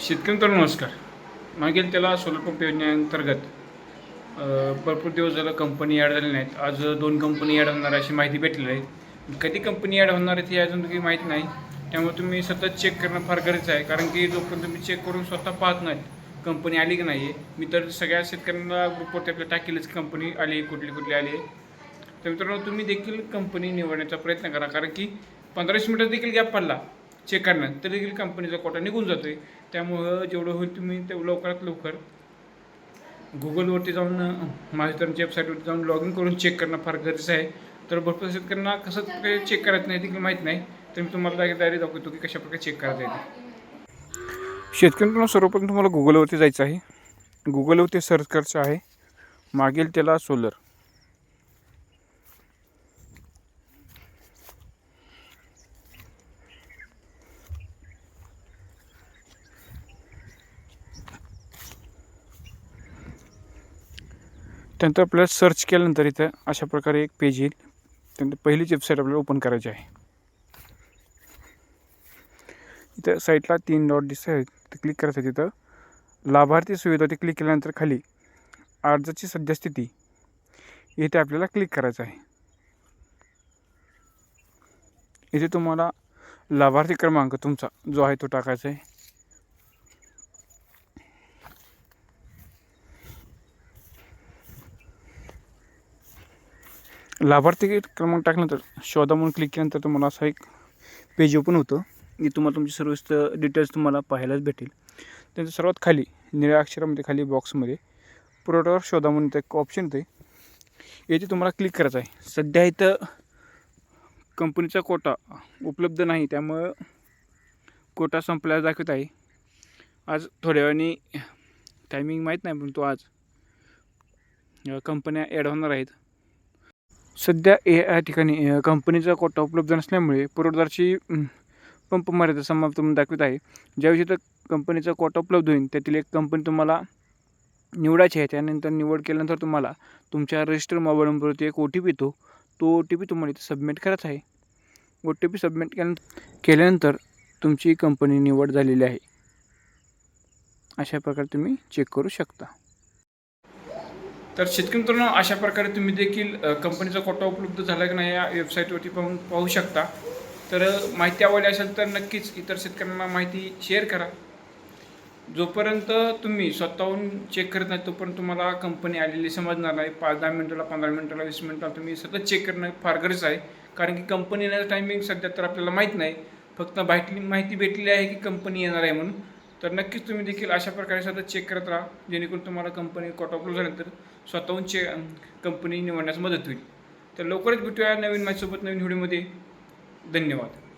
शेतकरी तर नमस्कार. मागील त्याला सोलर पंप योजनेअंतर्गत भरपूर दिवस झालं कंपनी ॲड झालेल्या नाहीत. आज दोन कंपनी ॲड होणार अशी माहिती भेटलेली आहे. कधी कंपनी ॲड होणार आहे ती अजून काही माहीत नाही. त्यामुळे तुम्ही सतत चेक करणं फार गरजेचं आहे. कारण की जोपर्यंत तुम्ही चेक करून स्वतः पाहत नाहीत कंपनी आली की नाही आहे मी तर सगळ्या शेतकऱ्यांना ग्रुपवरती आपल्या टाकेलच. कंपनी आली आहे कुठली कुठली आली. आहे तर मित्रांनो तुम्ही देखील कंपनी निवडण्याचा प्रयत्न करा. कारण की पंधराशे वीस देखील गॅप पडला. चेक करणार. तरी देखील कंपनीचा कोटा निघून जातो आहे त्यामुळं जेवढं होईल तुम्ही तेवढं लवकरात लवकर गुगलवरती जाऊन अं, वेबसाईटवरती जाऊन लॉग इन करून चेक करणं फार गरजेचं आहे. तर भरपूर शेतकऱ्यांना कसं काही चेक करायचं नाही देखील माहीत नाही. तर मी तुम्हाला डायरेक्ट दाखवतो की कशाप्रकारे चेक करायचं आहे शेतकऱ्यांना सर्वप्रथम तुम्हाला गुगलवरती जायचं आहे. गुगलवरती सर्च करायचं आहे. मागील त्याला सोलर त्यानंतर आपल्याला सर्च केल्यानंतर इथं अशा प्रकारे एक पेज येईल. त्यानंतर पहिलीच वेबसाईट आपल्याला ओपन करायची आहे. इथं साईटला तीन डॉट दिसत आहेत ते क्लिक करायचं आहे तिथं. लाभार्थी सुविधा ते क्लिक केल्यानंतर खाली अर्जाची सद्यस्थिती. इथे आपल्याला क्लिक करायचं आहे. इथे तुम्हाला लाभार्थी क्रमांक तुमचा जो आहे तो टाकायचा आहे. लाभार्थी क्रमांक टाकल्यानंतर शोधा म्हणून क्लिक केल्यानंतर तुम्हाला असं एक पेज ओपन होतं की तुम्हाला तुमची सर्विसचं डिटेल्स तुम्हाला पाहायलाच भेटेल. त्यानंतर सर्वात खाली निळ्या अक्षरामध्ये खाली बॉक्समध्ये पुरवठावर शोधा म्हणून इथं एक ऑप्शन येते याची तुम्हाला क्लिक करायचं आहे. सध्या इथं कंपनीचा कोटा उपलब्ध नाही त्यामुळं कोटा संपल्याला दाखवत आहे. आज थोड्या वेळाने टायमिंग माहीत नाही परंतु आज कंपन्या ॲड होणार आहेत. सध्या ए या ठिकाणी कंपनीचा कोटा उपलब्ध नसल्यामुळे पुरवठादारची पंप मर्यादा समाप्त म्हणून दाखवित आहे. ज्यावेळी तर कंपनीचा कोटा उपलब्ध होईल त्यातील एक कंपनी तुम्हाला निवडायची आहे. त्यानंतर निवड केल्यानंतर तुम्हाला तुमच्या रजिस्टर मोबाईल नंबरवरती एक ओ टी पी येतो. तो ओ टी पी तुम्हाला इथे सबमिट करायचा आहे. ओ टी पी सबमिट केल्यानंतर केल्यानंतर तुमची कंपनी निवड झालेली आहे. अशा प्रकारे तुम्ही चेक करू शकता. तर शेतकरी मित्रांनो अशा प्रकारे तुम्ही देखील कंपनीचा कोटा उपलब्ध झाला की नाही या वेबसाईटवरती पाहून पाहू शकता. तर माहिती आवडली असेल तर नक्कीच इतर शेतकऱ्यांना माहिती शेअर करा. जोपर्यंत तुम्ही स्वतःहून चेक करत नाही तोपर्यंत तुम्हाला कंपनी आलेली समजणार नाही. पाच दहा मिनिटाला पंधरा मिनिटाला वीस मिनिटाला तुम्ही सतत चेक करणं फार गरज आहे. कारण की कंपनी येण्याचं टायमिंग सध्या तर आपल्याला माहीत नाही. फक्त माहिती माहिती भेटली आहे की कंपनी येणार आहे म्हणून. तर नक्कीच तुम्ही देखील अशा प्रकारे सतत चेक करत राहा जेणेकरून तुम्हाला कंपनी कॉट ऑफ झाल्यानंतर स्वतःहून चे कंपनी निवडण्यास मदत होईल. तर लवकरच भेटूया नवीन माझ्यासोबत नवीन व्हिडिओमध्ये. धन्यवाद.